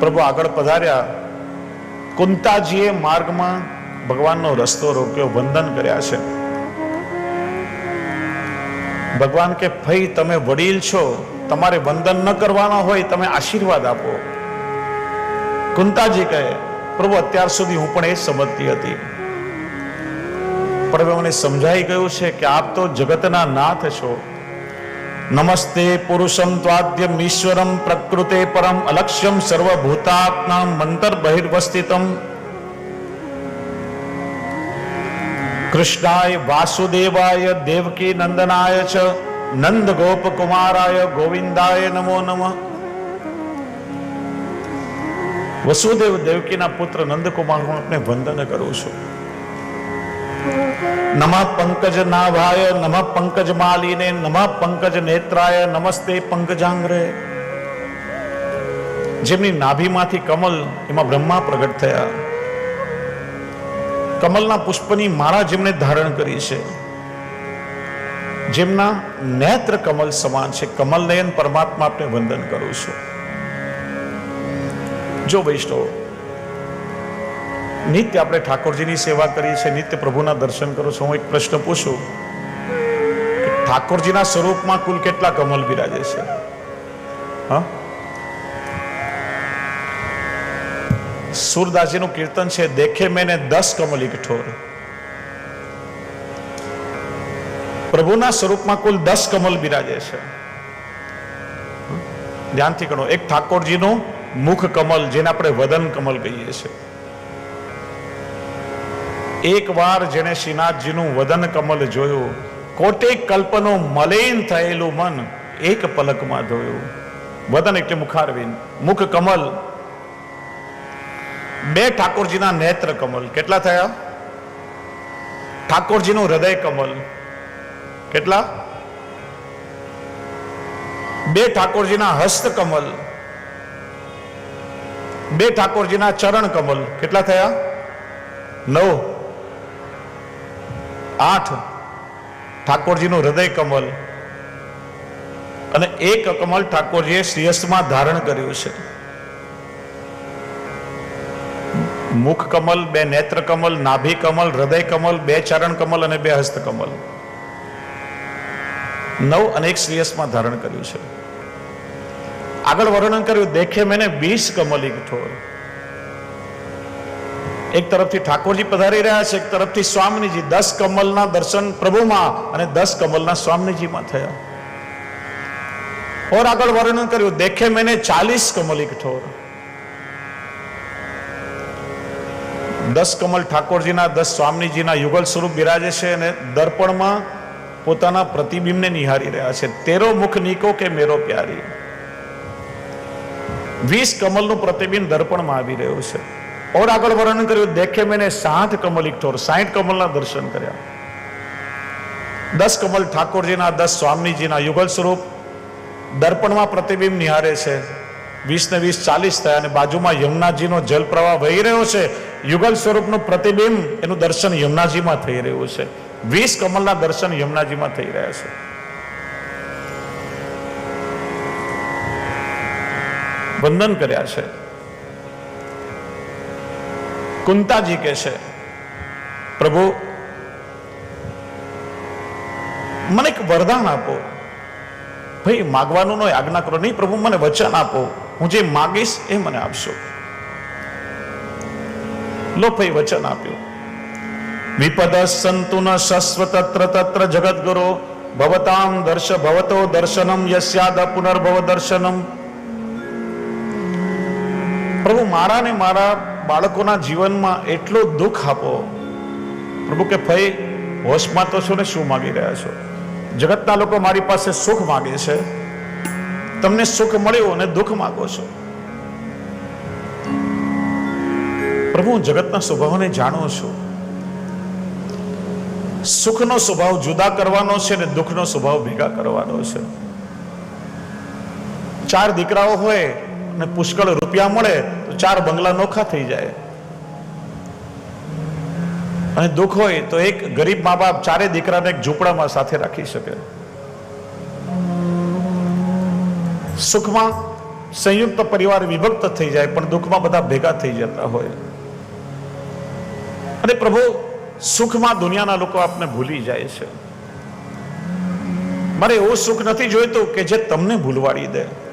પ્રભુ આગળ પધાર્યા. કુંતાજીએ માર્ગમાં ભગવાનનો રસ્તો રોક્યો, વંદન કર્યા છે. ભગવાન કે, ભાઈ, તમે વડીલ છો. તમારે વંદન ન કરવાના હોય, તમે આશીર્વાદ આપો. કુંતાજી કહે, પ્રભુ, અત્યાર સુધી હું પણ એ સમજતી હતી. પણ હવે મને સમજાઈ ગયું છે કે આપ તો જગતના નાથ છો. નમસ્તે પુરુષમ ત્વાદ્યમ ઈશ્વરમ પ્રકૃતે પરમ અલક્ષ્યમ સર્વભૂતાત્મા મંતર બહિર્વસ્થિતમ કૃષ્ણાય વાસુદેવાય દેવકી નંદનાય ચ નંદ ગોપ કુમારાય ગોવિંદાય નમો નમ વસુદેવ દેવકીના પુત્ર નંદકુમાર હું આપને વંદન કરું છું નમઃ પંકજ નાભાય નમઃ પંકજ માલિને નમઃ પંકજ નેત્રાય નમસ્તે પંકજાંગ્રે જેમની નાભીમાંથી કમલ એમાં બ્રહ્મા પ્રગટ થયા કમલના પુષ્પની માળા જેમણે ધારણ કરી છે જેમના નેત્ર કમલ સમાન છે કમલ નયન પરમાત્મા આપને વંદન કરું છું જો વૈષ્ણવ નિત્ય આપણે ઠાકોરજીની સેવા કરીએ છીએ, નિત્ય પ્રભુના દર્શન કરો છો. હું એક પ્રશ્ન પૂછું ઠાકોરજીના સ્વરૂપમાં કુલ કેટલા કમલ બિરાજે છે? હા? સુરદાસજીનું કીર્તન છે, દેખે મેને દસ કમલ કઠોર. પ્રભુના સ્વરૂપમાં કુલ દસ કમલ બિરાજે છે. ધ્યાનથી ગણો, એક ઠાકોરજીનું મુખ કમલ, જેને આપણે વદન કમલ કહીએ છીએ. એક વાર જેણે શ્રીનાથજીનું વદન કમલ જોયું કોટેક કલ્પનું મલેન થયેલું મન એક પલકમાં ધોયું. વદન એટલે મુખારવિન, મુખ કમલ. બે ઠાકોરજીના નેત્ર કમલ, કેટલા થયા? ઠાકોરજીનું હૃદય કમલ. કેટલા? બે ઠાકોરજીના હસ્ત કમલ. બે ઠાકોરજીના ચરણ કમલ, કેટલા થયા? નવ. આઠ ઠાકોરજીનું હૃદય કમલ અને એક કમલ ઠાકોરજીએ શ્રેયસમાં ધારણ કર્યું છે. મુખ કમલ, બે નેત્ર કમલ, નાભી કમલ, હૃદય કમલ, બે ચરણ કમલ અને બે હસ્ત કમલ. નવ અનેક શ્રેયસમાં ધારણ કર્યું છે. આગળ વર્ણન કર્યું, દેખે મેને બીસ કમલી કઠોર એક તરફથી ઠાકોરજી પધારી રહ્યા છે, એક તરફથી સ્વામીજી. દસ કમલના દર્શન પ્રભુમાં અને દસ કમલના સ્વામીજીમાં થયા. ઓર આગળ વર્ણન કર્યું, દેખે મેને ચાલીસ કમલ કઠોર દસ કમલ ઠાકોરજીના, દસ સ્વામીજીના યુગલ સ્વરૂપ બિરાજે છે અને દર્પણમાં પોતાના પ્રતિબિંબને નિહારી રહ્યા છે. તેરો મુખ નીકો કે મેરો પ્યારી? વીસ કમલનું પ્રતિબિંબ દર્પણમાં આવી રહ્યું છે. ઓર આગળ વર્ણન કર્યું દેખે મેને સાઠ કમલ ઇકઠોર સાઠ કમલના દર્શન કર્યા દસ કમલ ઠાકોરજીના દસ સ્વામીજીના યુગલ સ્વરૂપ દર્પણમાં પ્રતિબિંબ નિહારે છે વીસ ને વીસ ચાલીસ થયા અને બાજુમાં યમુનાજીનો જલ પ્રવાહ વહી રહ્યો છે યુગલ સ્વરૂપનું પ્રતિબિંબ એનું દર્શન યમુનાજીમાં થઈ રહ્યું છે વીસ કમલના દર્શન યમુનાજીમાં થઈ રહ્યા છે વંદન કર્યા છે કુંતાજી કે છે, પ્રભુ, મને એક વરદાન આપો. ભાઈ માગવાનું નો આજ્ઞા કરો. નહીં, પ્રભુ, મને વચન આપો. હું જે માગીશ એ મને આપશો. લો ભાઈ, વચન આપ્યું. વિપદ સંતુ ન શસ્વ તત્ર તત્ર જગત ગુરો ભવતામ દર્શ, ભવતો દર્શનમ, યસ્યાદ પુનર્ભવ દર્શનમ. પ્રભુ, મારા ને મારા બાળકોના જીવનમાં એટલો દુઃખ આપો. પ્રભુ કે, ભાઈ હોશમાં તો છો ને શું માગી રહ્યા છો? જગતના લોકો મારી પાસે સુખ માગે છે. તમને સુખ મળ્યું અને દુઃખ માગો છો. પ્રભુ, હું જગતના સ્વભાવને જાણું છું. સુખનો સ્વભાવ જુદા કરવાનો છે ને દુઃખનો સ્વભાવ ભેગા કરવાનો છે. ચાર દીકરાઓ હોય અને પુષ્કળ રૂપિયા મળે તો ચાર બંગલા નોખા થઈ જાય. અને દુઃખ હોય તો એક ગરીબ મા બાપ ચારે દીકરાને એક ઝૂંપડામાં સાથે રાખી શકે. સુખમાં સંયુક્ત પરિવાર વિભક્ત થઈ જાય, પણ દુઃખમાં બધા ભેગા થઈ જતા હોય. અને પ્રભુ, સુખમાં દુનિયાના લોકો આપને ભૂલી જાય છે. મારે એવું સુખ નથી જોઈતું કે જે તમને ભૂલવાડી દે.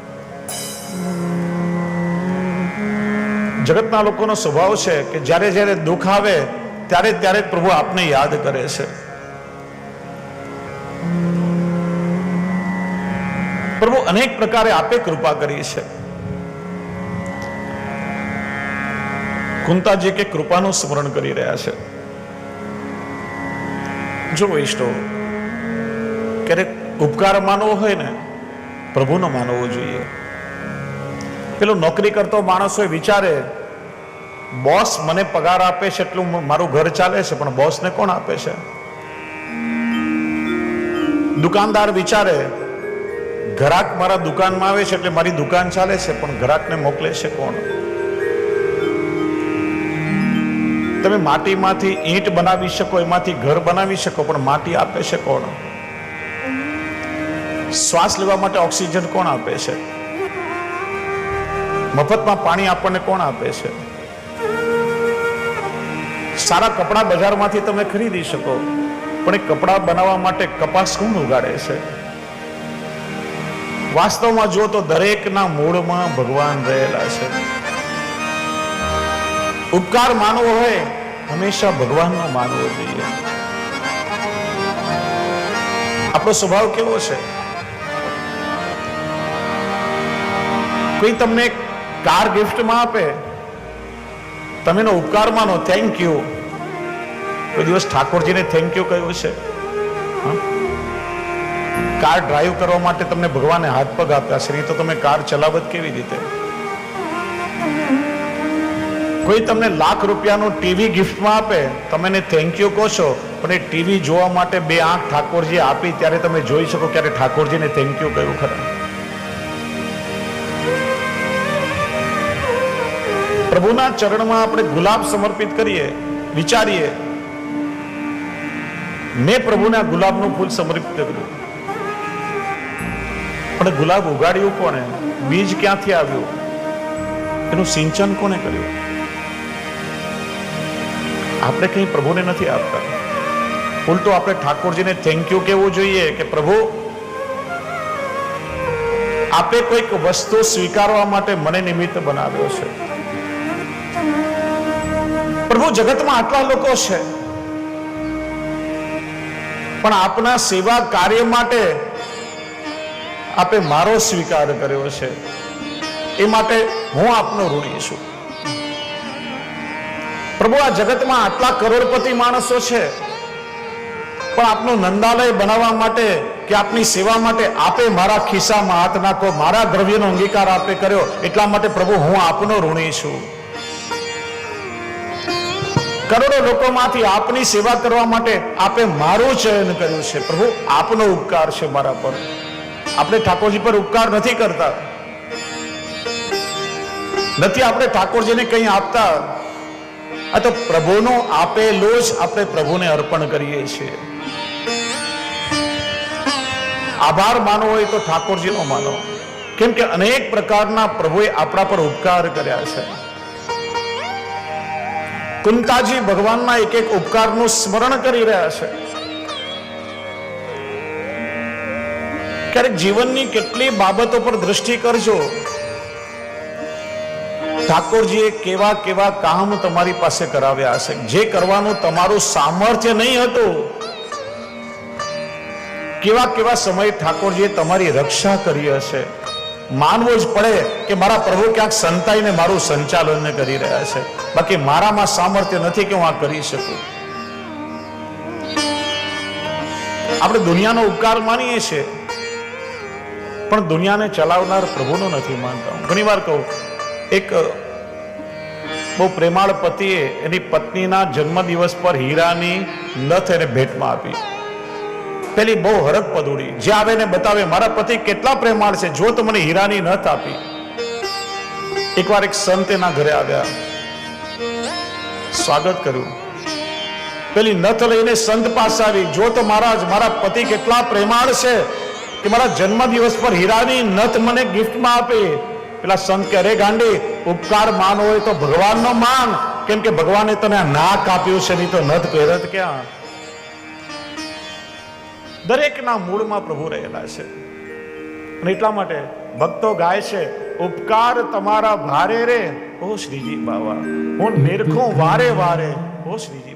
જગતના લોકોનો સ્વભાવ છે કે જ્યારે જ્યારે દુઃખ આવે, ત્યારે ત્યારે પ્રભુ આપને યાદ કરે છે. પ્રભુ અનેક પ્રકારે આપે કૃપા કરી છે. કુંતાજી કે કૃપાનું સ્મરણ કરી રહ્યા છે. જો વૈષ્ણવ ક્યારેક ઉપકાર માનવો હોય ને, પ્રભુનો માનવો જોઈએ. પેલો નોકરી કરતો માણસ હોય વિચારે, બોસ મને પગાર આપે છે એટલું મારું ઘર ચાલે છે, પણ બોસને કોણ આપે છે? દુકાનદાર વિચારે, ઘરાક મારા દુકાનમાં આવે છે એટલે મારી દુકાન ચાલે છે, પણ ઘરાકને મોકલે છે કોણ? તમે માટીમાંથી ઈંટ બનાવી શકો, એમાંથી ઘર બનાવી શકો, પણ માટી આપે છે કોણ? શ્વાસ લેવા માટે ઓક્સિજન કોણ આપે છે? મફતમાં પાણી આપણને કોણ આપે છે? સારા કપડા બજારમાંથી તમે ખરીદી શકો, પણ એ કપડા બનાવવા માટે કપાસ કોણ ઉગાડે છે? વાસ્તવમાં જો તો દરેકના મૂળમાં ભગવાન રહેલા છે. ઉપકાર માનવો હોય, હંમેશા ભગવાનનો માનવો જોઈએ. આપણો સ્વભાવ કેવો છે? કોઈ તમને કાર ગિફ્ટમાં આપે. તમે એનો ઉપકાર માનો. થેન્ક યુ કોઈ દિવસ ઠાકોરજીને થેન્ક યુ કહ્યું છે કાર ડ્રાઈવ કરવા માટે તમને ભગવાને હાથ પગ આપ્યા. છે તો તમે કાર ચલાવત કેવી રીતે? કોઈ તમને લાખ રૂપિયાનું ટીવી ગિફ્ટમાં આપે, તમે એને થેન્ક યુ કહો છો, પણ એ ટીવી જોવા માટે બે આંખ ઠાકોરજી આપી, ત્યારે તમે જોઈ શકો ક્યારે ઠાકોરજીને થેન્ક યુ કહ્યું ખરા. પ્રભુના ચરણમાં આપણે ગુલાબ સમર્પિત કરીએ, વિચારીએ. મેં પ્રભુને ગુલાબનું ફૂલ સમર્પિત કર્યું. પણ ગુલાબ ઉગાડ્યું કોને બીજ ક્યાંથી આવ્યું? એનું સિંચન કોને કર્યું? આપણે કંઈ પ્રભુને નથી આપતા. ઉલટો આપણે ઠાકોરજીને થેન્ક યુ કહેવું જોઈએ કે પ્રભુ, આપે કોઈક વસ્તુ સ્વીકારવા માટે મને નિમિત્ત બનાવ્યો છે. પ્રભુ, જગતમાં આટલા લોકો છે. પણ આપના સેવા કાર્ય માટે આપે મારો સ્વીકાર કર્યો છે. એ માટે હું આપનો ઋણી છું. પ્રભુ, આ જગતમાં આટલા કરોડપતિ માણસો છે. પણ આપનું નંદાલય બનાવવા માટે કે આપની સેવા માટે આપે મારા ખિસ્સામાં હાથ નાખો, મારા દ્રવ્યનો અંગીકાર આપે કર્યો, એટલા માટે પ્રભુ હું આપનો ઋણી છું. કરોડો લોકોમાંથી આપની સેવા કરવા માટે આપે મારું ચયન કર્યું છે. પ્રભુ, આપનો ઉપકાર છે મારા પર. આપણે ઠાકોરજી પર ઉપકાર નથી કરતા. નથી આપણે ઠાકોરજીને કંઈ આપતા. આ તો પ્રભુનો આપેલો જ આપણે પ્રભુને અર્પણ કરીએ છીએ. આભાર માનવો હોય તો ઠાકોરજીનો માનો. કેમ કે અનેક પ્રકારના પ્રભુએ આપણા પર ઉપકાર કર્યા છે. કુંતાજી ભગવાનના એક એક ઉપકારનું સ્મરણ કરી રહ્યા છે. ક્યારેક જીવનની કેટલી બાબતો પર દ્રષ્ટિ કરજો. ઠાકોરજીએ કેવા કેવા કામ તમારી પાસે કરાવ્યા હશે. જે કરવાનું તમારું સામર્થ્ય નહીં હતું, કેવા કેવા સમય ઠાકોરજીએ તમારી રક્ષા કરી હશે. માનવું જ પડે કે મારા પ્રભુ ક્યાંક સંતાઈને મારું સંચાલન કરી રહ્યા છે. બાકી મારામાં સામર્થ્ય નથી કે હું આ કરી શકું. આપણે દુનિયાનો ઉપકાર માનીએ છીએ. પણ દુનિયાને ચલાવનાર પ્રભુનો નથી માનતા હું. ઘણી વાર કહું, એક બહુ પ્રેમાળ પતિએ એની પત્નીના જન્મદિવસ પર હીરાની નથ એને ભેટમાં આપી. પેલી બહુ હરખ પદુડી. જે આવે ને બતાવે, મારા પતિ કેટલા પ્રેમાળ છે, જો તો મને હીરાની નથ આપી એકવાર એક સંત એના ઘરે આવ્યા. સ્વાગત કર્યું. પેલી નથ લઈને સંત પાસે આવી, જો તો મહારાજ, મારા પતિ કેટલા પ્રેમાળ છે કે મારા જન્મદિવસ પર હીરાની નથ મને ગિફ્ટમાં આપી. પેલા સંત કે અરે ગાંડી, ઉપકાર માન હોય તો ભગવાનનો માન. કેમ કે ભગવાને તને નાક આપ્યું છે, નહીં તો નથ પહેરત ક્યાં? દરેકના મૂળમાં પ્રભુ રહેલા છે. અને એટલા માટે ભક્તો ગાય છે, ઉપકાર તમારા ભારે રે ઓ શ્રીજી બાવા. હું નિરખું વારે વારે ઓ શ્રીજી